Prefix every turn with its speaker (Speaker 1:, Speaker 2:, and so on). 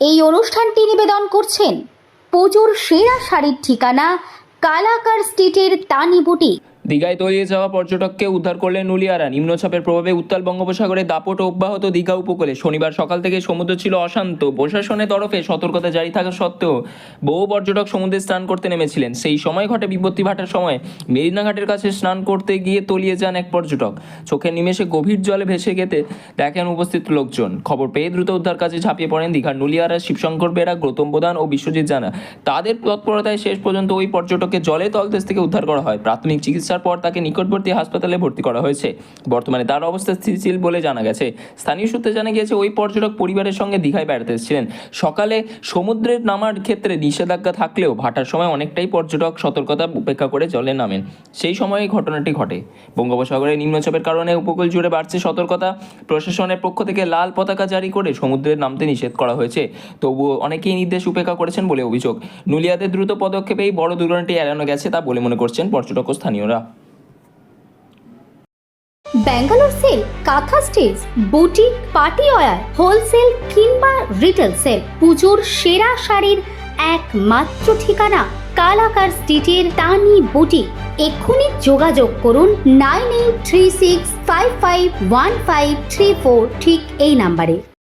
Speaker 1: এই অনুষ্ঠানটি নিবেদন করছেন পুজোর সেরা শাড়ির ঠিকানা কালাকার স্ট্রিটের তানি বুটিক।
Speaker 2: দীঘায় তলিয়ে যাওয়া পর্যটককে উদ্ধার করলেন নুলিয়ারা নিম্নচাপের প্রভাবে উত্তাল বঙ্গোপসাগরে দাপট অব্যাহত দীঘা উপকূলে। শনিবার সকাল থেকে সমুদ্র ছিল অশান্ত। প্রশাসনের তরফে সতর্কতা জারি থাকা সত্ত্বেও বহু পর্যটক সমুদ্রে স্নান করতে নেমেছিলেন। সেই সময় ঘটে বিপত্তি ভাটার সময় মেরিনা ঘাটের কাছে স্নান করতে গিয়ে তলিয়ে যান এক পর্যটক। চোখের নিমেষে গভীর জলে ভেসে গেতে দেখেন উপস্থিত লোকজন। খবর পেয়ে দ্রুত উদ্ধার কাজে ঝাঁপিয়ে পড়েন দীঘার নুলিয়ারা শিবশঙ্কর বেড়া, গৌতম প্রধান ও বিশ্বজিৎ জানা। তাদের তৎপরতায় শেষ পর্যন্ত ওই পর্যটককে জলে তলদেশ থেকে উদ্ধার করা হয়। প্রাথমিক চিকিৎসার পর তাকে নিকটবর্তী হাসপাতালে ভর্তি করা হয়েছে। বর্তমানে তার অবস্থা স্থিতিশীল বলে জানা গেছে। স্থানীয় সূত্রে জানা গিয়েছে, ওই পর্যটক পরিবারের সঙ্গে দীঘায় বেড়াতে এসেছিলেন। সকালে সমুদ্রের নামার ক্ষেত্রে নিষেধাজ্ঞা থাকলেও ভাটার সময় অনেকটাই পর্যটক সতর্কতা উপেক্ষা করে জলে নামেন। সেই সময় ঘটনাটি ঘটে। বঙ্গোপসাগরে নিম্নচাপের কারণে উপকূল জুড়ে বাড়ছে সতর্কতা। প্রশাসনের পক্ষ থেকে লাল পতাকা জারি করে সমুদ্রে নামতে নিষেধ করা হয়েছে। তবুও অনেকেই নির্দেশ উপেক্ষা করেছেন বলে অভিযোগ। নুলিয়াদের দ্রুত পদক্ষেপেই বড় দুর্ঘটনাটি এড়ানো গেছে তা বলে মনে করছেন পর্যটক ও স্থানীয়রা।
Speaker 1: ব্যাঙ্গালোর সেল কাঁথা stage boutique party wear wholesale কিংবা রিটেল সেল পুজোর সেরা শাড়ির একমাত্র ঠিকানা কালাকার স্ট্রিটের তানি বুটিক এক্ষুনি যোগাযোগ করুন nine eight three six five five one five three four, ঠিক এই নাম্বারে।